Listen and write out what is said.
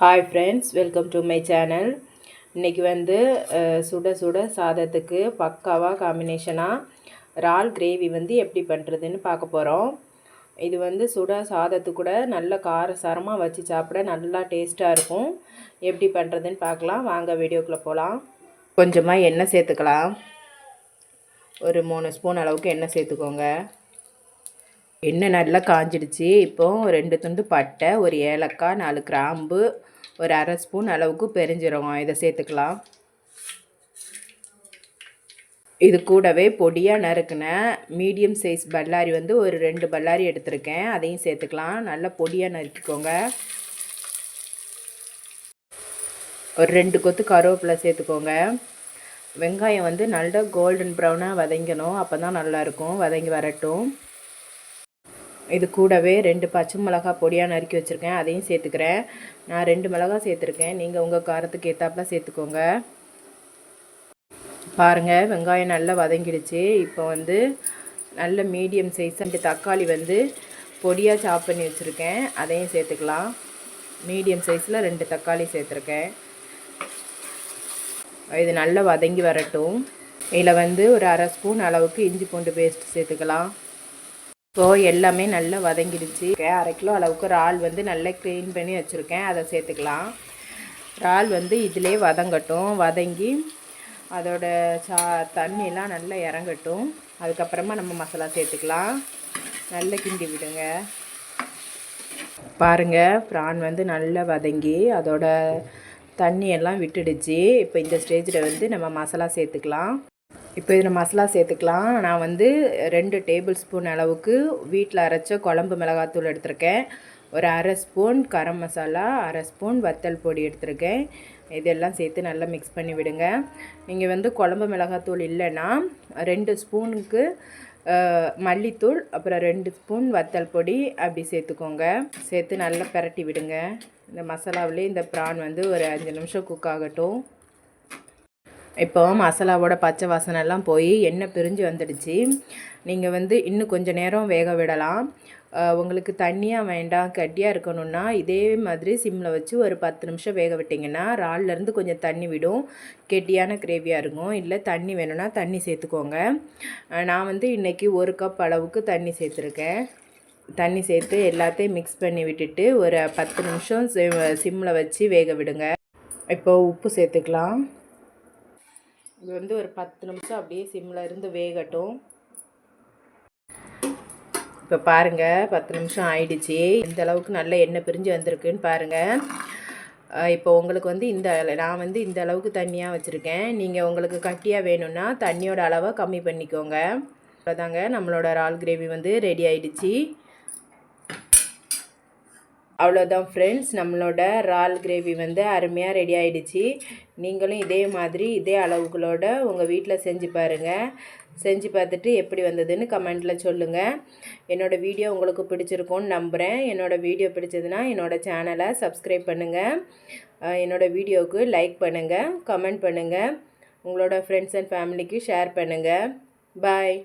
Hi friends welcome to my channel இன்றைக்கி வந்து சுட சுட சாதத்துக்கு பக்காவாக காம்பினேஷனாக இறால் கிரேவி வந்து எப்படி பண்ணுறதுன்னு பார்க்க போகிறோம் இது வந்து சுட சாதத்து கூட நல்ல காரசாரமாக வச்சு சாப்பிட நல்லா டேஸ்ட்டாக இருக்கும். எப்படி பண்ணுறதுன்னு பார்க்கலாம். வாங்க வீடியோக்குள்ளே போகலாம் கொஞ்சமாக எண்ணெய் சேர்த்துக்கலாம். ஒரு மூணு ஸ்பூன் அளவுக்கு எண்ணெய் சேர்த்துக்கோங்க. எண்ணெய் நல்லா காஞ்சிடுச்சு. இப்போ ரெண்டு துண்டு பட்டை ஒரு ஏலக்காய் நாலு கிராம்பு ஒரு அரை ஸ்பூன் அளவுக்கு பெருஞ்சீரகம். இதை சேர்த்துக்கலாம். இது கூடவே பொடியாக நறுக்கின மீடியம் சைஸ் பல்லாரி வந்து ஒரு ரெண்டு பல்லாரி எடுத்திருக்கேன். அதையும் சேர்த்துக்கலாம். நல்லா பொடியாக நறுக்கிக்கோங்க. ஒரு ரெண்டு கொத்து கருவேப்பிலை சேர்த்துக்கோங்க. வெங்காயம் வந்து நல்லா கோல்டன் ப்ரௌனாக வதங்கணும். அப்போ தான் நல்லாயிருக்கும் வதங்கி வரட்டும். இது கூடவே ரெண்டு பச்சை மிளகா பொடியாக நறுக்கி வச்சுருக்கேன். அதையும் சேர்த்துக்கிறேன். நான் ரெண்டு மிளகா சேர்த்துருக்கேன். நீங்கள் உங்கள் காரத்துக்கு ஏற்றாப்புல சேர்த்துக்கோங்க. பாருங்கள் வெங்காயம் நல்லா வதங்கிடுச்சு. இப்போ வந்து நல்ல மீடியம் சைஸ் ரெண்டு தக்காளி வந்து பொடியாக சாப் பண்ணி வச்சுருக்கேன். அதையும் சேர்த்துக்கலாம். மீடியம் சைஸில் ரெண்டு தக்காளி சேர்த்துருக்கேன். இது நல்லா வதங்கி வரட்டும். இதில் வந்து ஒரு அரை ஸ்பூன் அளவுக்கு இஞ்சி பூண்டு பேஸ்ட் சேர்த்துக்கலாம். இப்போது எல்லாமே நல்லா வதங்கிடுச்சு. அரை கிலோ அளவுக்கு இறால் வந்து நல்லா க்ளீன் பண்ணி வச்சுருக்கேன். அதை சேர்த்துக்கலாம். இறால் வந்து இதிலே வதங்கட்டும். வதங்கி அதோட சா தண்ணியெலாம் நல்லா இறங்கட்டும். அதுக்கப்புறமா நம்ம மசாலா சேர்த்துக்கலாம். நல்லா கிண்டி விடுங்க. பாருங்கள் ப்ரான் வந்து நல்லா வதங்கி அதோட தண்ணியெல்லாம் விட்டுடுச்சு. இப்போ இந்த ஸ்டேஜில் வந்து நம்ம மசாலா சேர்த்துக்கலாம். இப்போ இதில் மசாலா சேர்த்துக்கலாம். நான் வந்து ரெண்டு டேபிள் ஸ்பூன் அளவுக்கு வீட்டில் அரைச்ச குழம்பு மிளகாத்தூள் எடுத்திருக்கேன். ஒரு அரை ஸ்பூன் கரம் மசாலா அரை ஸ்பூன் வத்தல் பொடி எடுத்திருக்கேன். இதெல்லாம் சேர்த்து நல்லா மிக்ஸ் பண்ணி விடுங்க. நீங்கள் வந்து குழம்பு மிளகாத்தூள் இல்லைன்னா ரெண்டு ஸ்பூனுக்கு மல்லித்தூள் அப்புறம் ரெண்டு ஸ்பூன் வத்தல் பொடி அப்படி சேர்த்துக்கோங்க. சேர்த்து நல்லா பிரட்டி விடுங்க. இந்த மசாலாவிலே இந்த ப்ரான் வந்து ஒரு அஞ்சு நிமிஷம் குக் ஆகட்டும். இப்போ மசாலாவோட பச்சை வாசனைலாம் போய் எண்ணெய் பிரிஞ்சு வந்துடுச்சு. நீங்கள் வந்து இன்னும் கொஞ்சம் நேரம் வேக விடலாம். உங்களுக்கு தண்ணியாக வேண்டாம் கட்டியாக இருக்கணும்னா இதே மாதிரி சிம்மில் வச்சு ஒரு பத்து நிமிஷம் வேக விட்டிங்கன்னா இறால்லேருந்து கொஞ்சம் தண்ணி விடும். கெட்டியான கிரேவியாக இருக்கும். இல்லை தண்ணி வேணும்னா தண்ணி சேர்த்துக்கோங்க. நான் வந்து இன்றைக்கி ஒரு கப் அளவுக்கு தண்ணி சேர்த்துருக்கேன். தண்ணி சேர்த்து எல்லாத்தையும் மிக்ஸ் பண்ணி விட்டுட்டு ஒரு பத்து நிமிஷம் சிம்மில் வச்சு வேக விடுங்க. இப்போ உப்பு சேர்த்துக்கலாம். இது வந்து ஒரு பத்து நிமிஷம் அப்படியே சிம்மில் இருந்து வேகட்டும். இப்போ பாருங்கள் பத்து நிமிஷம் ஆயிடுச்சு. இந்த அளவுக்கு நல்ல எண்ணெய் பிரிஞ்சு வந்திருக்குன்னு பாருங்கள் இப்போ உங்களுக்கு வந்து இந்த நான் வந்து இந்த அளவுக்கு தண்ணியாக வச்சுருக்கேன். நீங்கள் உங்களுக்கு கட்டியாக வேணும்னா தண்ணியோட அளவை கம்மி பண்ணிக்கோங்க. அவ்வளோதாங்க நம்மளோட ரால் கிரேவி வந்து ரெடி ஆயிடுச்சு. அவ்வளோதான் ஃப்ரெண்ட்ஸ் நம்மளோட இறால் கிரேவி வந்து அருமையாக ரெடி ஆகிடுச்சி நீங்களும் இதே மாதிரி இதே அளவுகளோட உங்கள் வீட்டில் செஞ்சு பாருங்கள் செஞ்சு பார்த்துட்டு எப்படி வந்ததுன்னு கமெண்ட்டில் சொல்லுங்கள் என்னோடய வீடியோ உங்களுக்கு பிடிச்சிருக்கும்னு நம்புகிறேன் என்னோடய வீடியோ பிடிச்சதுன்னா என்னோடய சேனலை சப்ஸ்கிரைப் பண்ணுங்கள் என்னோடய வீடியோவுக்கு லைக் பண்ணுங்கள் கமெண்ட் பண்ணுங்கள் உங்களோட ஃப்ரெண்ட்ஸ் அண்ட் ஃபேமிலிக்கு ஷேர் பண்ணுங்கள் பாய்